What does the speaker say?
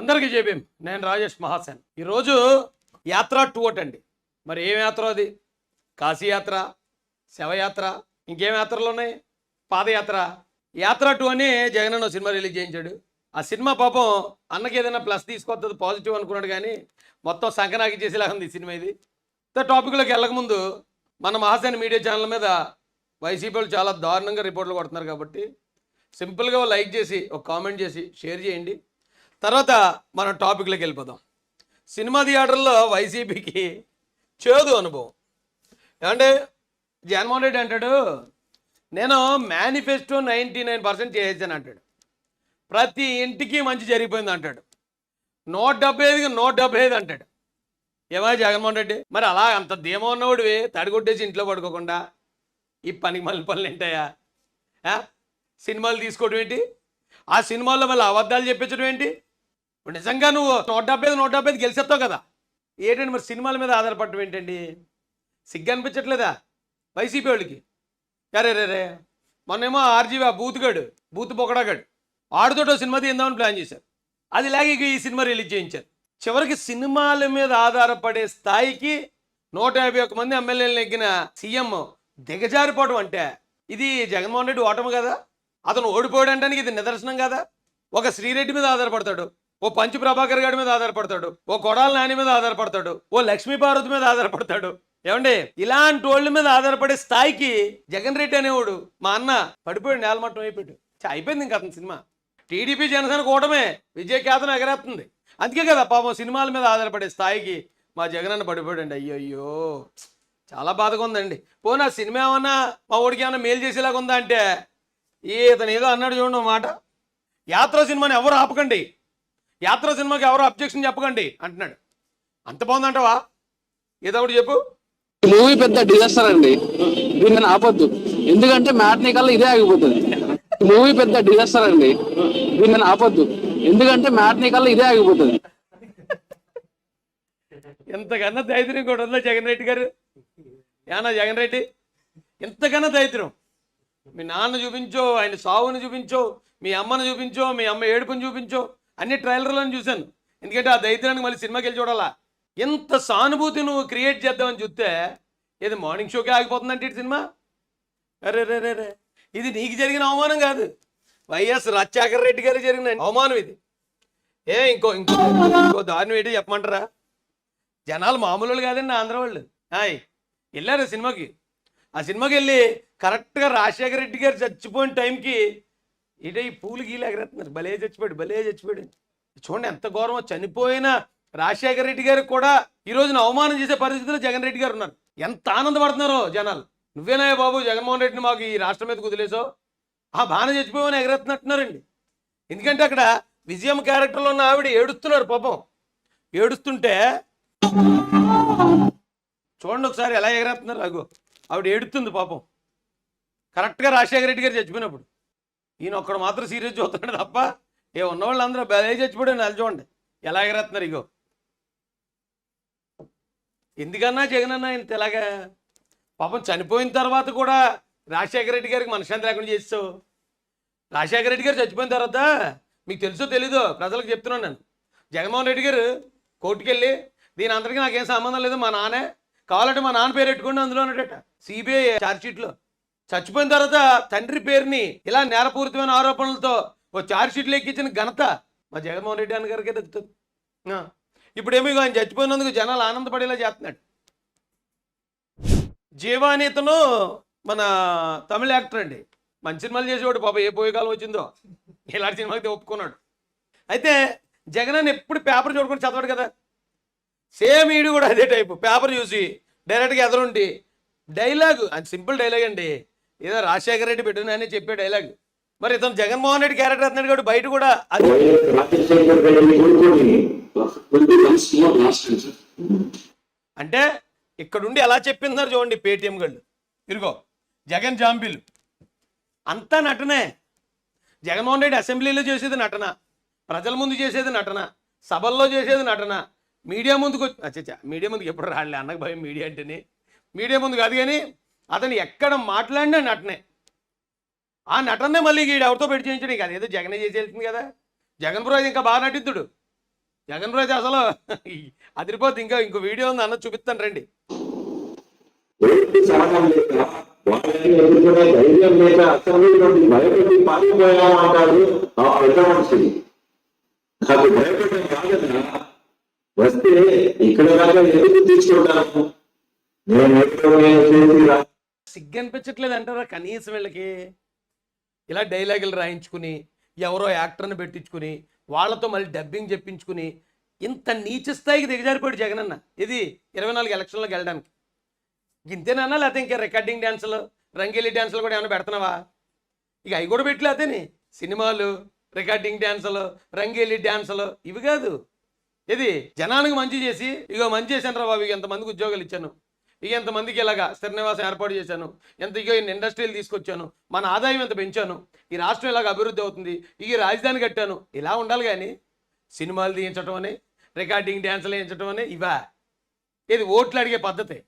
అందరికీ చెప్పాం నేను రాజేష్ మహాసేన్. ఈరోజు యాత్ర టూ అండి మరి ఏం యాత్ర అది? కాశీయాత్ర శవయాత్ర ఇంకేం యాత్రలు ఉన్నాయి? పాదయాత్ర యాత్ర. టూ అని జగన్ అన్న సినిమా రిలీజ్ చేయించాడు. ఆ సినిమా పాపం అన్నకి ఏదైనా ప్లస్ తీసుకొస్తుంది పాజిటివ్ అనుకున్నాడు కానీ మొత్తం సంకనాకి చేసేలాగా ఉంది ఈ సినిమా ఇది. ఇంత టాపిక్లోకి వెళ్ళకముందు మన మహాసేన మీడియా ఛానల్ మీద వైసీపీ వాళ్ళు చాలా దారుణంగా రిపోర్ట్లు కొడుతున్నారు కాబట్టి సింపుల్గా లైక్ చేసి ఒక కామెంట్ చేసి షేర్ చేయండి. తర్వాత మనం టాపిక్లోకి వెళ్ళిపోదాం. సినిమా థియేటర్లో వైసీపీకి చేదు అనుభవం. ఏమంటే జగన్మోహన్ రెడ్డి అంటాడు నేను మేనిఫెస్టో నైంటీ నైన్ పర్సెంట్ చేసేసాను అంటాడు. ప్రతి ఇంటికి మంచి జరిగిపోయింది అంటాడు. నూట డెబ్బై ఐదుకి నూట డెబ్బై ఐదు అంటాడు. ఏమో జగన్మోహన్ రెడ్డి? మరి అలా అంత ధీమా ఉన్నవాడివి తడిగొట్టేసి ఇంట్లో పడుకోకుండా ఈ పనికి మళ్ళీ పనులు ఏంటయ్యా? సినిమాలు తీసుకోవడం ఏంటి? ఆ సినిమాల్లో మళ్ళీ అబద్ధాలు చెప్పించడం ఏంటి? ఇప్పుడు నిజంగా నువ్వు నూట డెబ్బై ఐదు నూట డెబ్బై ఐదు గెలిచేస్తావు కదా. ఏంటండి మరి సినిమాల మీద ఆధారపడటం ఏంటండి? సిగ్గు అనిపించట్లేదా వైసీపీ వాళ్ళకి? అరే రే రే మొన్నేమో ఆర్జీవి ఆ బూతుగాడు బూత్ పొగడాగాడు ఆడుతోటో సినిమా తీద్దామని ప్లాన్ చేశారు. అది లాగే ఈ సినిమా రిలీజ్ చేయించారు. చివరికి సినిమాల మీద ఆధారపడే స్థాయికి నూట యాభై ఒక్క మంది ఎమ్మెల్యేలు నెగ్గిన సీఎం దిగజారిపోవడం అంటే ఇది జగన్మోహన్ రెడ్డి ఓటమి కదా? అతను ఓడిపోయాడు అంటానికి ఇది నిదర్శనం కదా? ఒక శ్రీరెడ్డి మీద ఆధారపడతాడు. ఓ పంచు ప్రభాకర్ గారి మీద ఆధారపడతాడు. ఓ కొడాల నాని మీద ఆధారపడతాడు. ఓ లక్ష్మీపార్వతి మీద ఆధారపడతాడు. ఏమండి? ఇలాంటి వాళ్ళ మీద ఆధారపడే స్థాయికి జగన్ రెడ్డి అనేవాడు మా అన్న పడిపోయాడు నేలమట్టం అయిపోయాడు. అయిపోయింది ఇంకా అతని సినిమా. టీడీపీ జనసేన కూటమే విజయఖ్యాతను ఎగరేస్తుంది అందుకే కదా పాపం సినిమాల మీద ఆధారపడే స్థాయికి మా జగన్ అన్న పడిపోయాడండి. అయ్యో అయ్యో చాలా బాధగా ఉందండి. పోనా సినిమా ఏమన్నా మా ఊడికి ఏమన్నా మేలు చేసేలాగా ఉందా అంటే ఈ ఇతను ఏదో అన్నాడు చూడండి మాట. యాత్ర సినిమాని ఎవరు ఆపకండి. యాత్ర సినిమాకి ఎవరు అబ్జెక్షన్ చెప్పకండి అంటున్నాడు. అంత బాగుందంటావా? ఏదో ఒకటి చెప్పు. మూవీ పెద్ద డిజాస్టర్ అండి. దీన్ని ఆపొద్దు. ఎందుకంటే మ్యాట్నీ కల్లా ఇదే ఆగిపోతుంది. మూవీ పెద్ద డిజాస్టర్ అండి. దీన్ని ఆపొద్దు. ఎందుకంటే మ్యాట్నీ కల్లా ఇదే ఆగిపోతుంది. ఎంతకన్నా దైత్యం కూడా ఉందా జగన్ రెడ్డి గారు? ఏనా జగన్ రెడ్డి? ఎంతకన్నా దైత్యం? మీ నాన్న చూపించో ఆయన సావుని చూపించో మీ అమ్మను చూపించో మీ అమ్మ ఏడుపుని చూపించో అన్ని ట్రైలర్లను చూశాను. ఎందుకంటే ఆ దైత్యానికి మళ్ళీ సినిమాకి వెళ్ళి చూడాలా? ఎంత సానుభూతి నువ్వు క్రియేట్ చేద్దామని చూస్తే ఇది మార్నింగ్ షోకే ఆగిపోతుందంటే ఈ సినిమా? అరే రే రే రే. ఇది నీకు జరిగిన అవమానం కాదు. వైఎస్ రాజశేఖర రెడ్డి గారికి జరిగిన అవమానం ఇది. ఏ ఇంకో ఇంకో ఇంకో దారిని ఏంటి చెప్పమంటారా? జనాలు మామూలు వాళ్ళు కాదండి ఆంధ్ర వాళ్ళు. హాయ్ వెళ్ళారు సినిమాకి. ఆ సినిమాకి వెళ్ళి కరెక్ట్గా రాజశేఖర రెడ్డి గారు చచ్చిపోయిన టైంకి ఇదే ఈ పూలు గీలు ఎగరేస్తున్నారు భలే చచ్చిపోయాడు భలే చచ్చిపోయాడు. చూడండి ఎంత గౌరవం చనిపోయిన రాజశేఖర రెడ్డి గారికి కూడా ఈ రోజున అవమానం చేసే పరిస్థితిలో జగన్ రెడ్డి గారు ఉన్నారు. ఎంత ఆనందపడుతున్నారో జనాలు. నువ్వేనా బాబు జగన్మోహన్ రెడ్డిని మాకు ఈ రాష్ట్రం మీద కుదిలేసావు ఆ బాణ చచ్చిపోయామని ఎగరెత్తున్నట్టున్నారండి. ఎందుకంటే అక్కడ విజయం క్యారెక్టర్లో ఉన్న ఆవిడ ఏడుస్తున్నారు పాపం. ఏడుస్తుంటే చూడండి ఒకసారి ఎలా ఎగరేస్తున్నారు అగో ఆవిడ ఏడుతుంది పాపం. కరెక్ట్గా రాజశేఖర రెడ్డి గారు చచ్చిపోయినప్పుడు. ఈయన ఒక్కడు మాత్రం సీరియస్ చూస్తున్నాడు తప్ప ఏ ఉన్నవాళ్ళు అందరూ బలే చచ్చిపోయాడు నెల చూడండి. ఎలా ఎగరేస్తున్నారు ఇగో. ఎందుకన్నా జగన్ అన్న ఇంత ఎలాగా పాపం చనిపోయిన తర్వాత కూడా రాజశేఖర రెడ్డి గారికి మనశ్శాంతి లేకుండా చేస్తావు రాజశేఖర రెడ్డి గారు చచ్చిపోయిన తర్వాత మీకు తెలుసో తెలీదో ప్రజలకు చెప్తున్నాను నేను. జగన్మోహన్ రెడ్డి గారు కోర్టుకెళ్ళి దీని అందరికీ నాకేం సంబంధం లేదు మా నాన్నే. కావాలంటే మా నాన్న పేరు పెట్టుకోండి అందులో ఉన్నట సిబిఐ ఛార్జ్షీట్లో చచ్చిపోయిన తర్వాత తండ్రి పేరుని ఇలా నేరపూరితమైన ఆరోపణలతో ఓ చార్జ్షీట్లు ఎక్కించిన ఘనత మా జగన్మోహన్ రెడ్డి అన్న గారికే దక్కుతుంది. ఆ. ఇప్పుడేమో ఆయన చచ్చిపోయినందుకు జనాలు ఆనందపడేలా చేస్తున్నాడు. జీవానీతను మన తమిళ యాక్టర్ అండి. మంచి సినిమాలు చేసేవాడు పాప ఏ పోయే కాలం వచ్చిందో. ఇలాంటి సినిమాకి ఒప్పుకున్నాడు. అయితే జగన్ అని ఎప్పుడు పేపర్ చూడకుండా చదవడు కదా. సేమ్ ఈడు కూడా అదే టైపు పేపర్ చూసి డైరెక్ట్గా ఎదురుండి డైలాగ్ అది సింపుల్ డైలాగ్ అండి. ఏదో రాజశేఖర రెడ్డి పెట్టిన అని చెప్పే డైలాగ్ మరి ఇతను జగన్మోహన్ రెడ్డి క్యారెక్టర్ అతను కాబట్టి బయట కూడా అది అంటే ఇక్కడుండి ఎలా చెప్పిందన్నారు చూడండి పేటిఎం గళ్ళు. ఇరుగో జగన్ జాంబిల్. అంతా నటనే. జగన్మోహన్ రెడ్డి అసెంబ్లీలో చేసేది నటన. ప్రజల ముందు చేసేది నటన. సభల్లో చేసేది నటన. మీడియా ముందుకు వచ్చి మీడియా ముందుకు ఎప్పుడు రాలే అన్నకు భయం మీడియా అంటేనే. మీడియా ముందు కాదు కానీ అతను ఎక్కడ మాట్లాడినా నటనే. ఆ నటనే మళ్ళీ ఈడు ఎవరితో పెట్టి చేయించడం కాదు. ఏదో జగనే చేసేసింది కదా. జగన్ బ్రోజ్ ఇంకా బాగా నటిద్దుడు జగన్ బ్రోజ్ అసలు అదిరిపోద్ది. ఇంకా ఇంకో వీడియో ఉంది అన్న చూపిస్తాను రండి. ధైర్యం లేక అసెంబ్లీ నుండి భయపెట్టి ఆ పెద్ద మనిషి నాకు కాదన్నా వస్తే ఇక్కడ దాకా ఎందుకు తీసుకుంటాను నేను ఎక్కడో చేసి రా- సిగ్గు అనిపించట్లేదు అంటారా కనీసం వీళ్ళకి? ఇలా డైలాగులు రాయించుకుని ఎవరో యాక్టర్ని పెట్టించుకుని వాళ్ళతో మళ్ళీ డబ్బింగ్ చెప్పించుకుని ఇంత నీచ స్థాయికి దిగజారిపోయాడు అన్న ఇది ఇరవై నాలుగు ఎలక్షన్లోకి వెళ్ళడానికి. ఇంతేనన్నా లేకపోతే ఇంకా రికార్డింగ్ డ్యాన్సులు రంగేలి డ్యాన్సులు కూడా ఏమైనా పెడుతున్నావా? ఇక అవి కూడా పెట్టలేదేని సినిమాలు రికార్డింగ్ డ్యాన్సులు రంగేలి డ్యాన్సులు ఇవి కాదు. ఇది జనానికి మంచి చేసి ఇగో మంచి చేశాను రా బాబు ఇక ఎంతమందికి ఉద్యోగాలు ఇచ్చాను. ఇక ఎంతమందికి ఇలాగా శ్రీనివాసం ఏర్పాటు చేశాను? ఎంత ఇగో ఇన్ని ఇండస్ట్రీలు తీసుకొచ్చాను? మన ఆదాయం ఎంత పెంచాను? ఈ రాష్ట్రం ఇలాగ అభివృద్ధి అవుతుంది? ఇక ఈ రాజధాని కట్టాను? ఇలా ఉండాలి కానీ సినిమాలు తీయించడం అని రికార్డింగ్ డ్యాన్సులు వేయించడం అని ఇవా. ఇది ఓట్లు అడిగే పద్ధతి.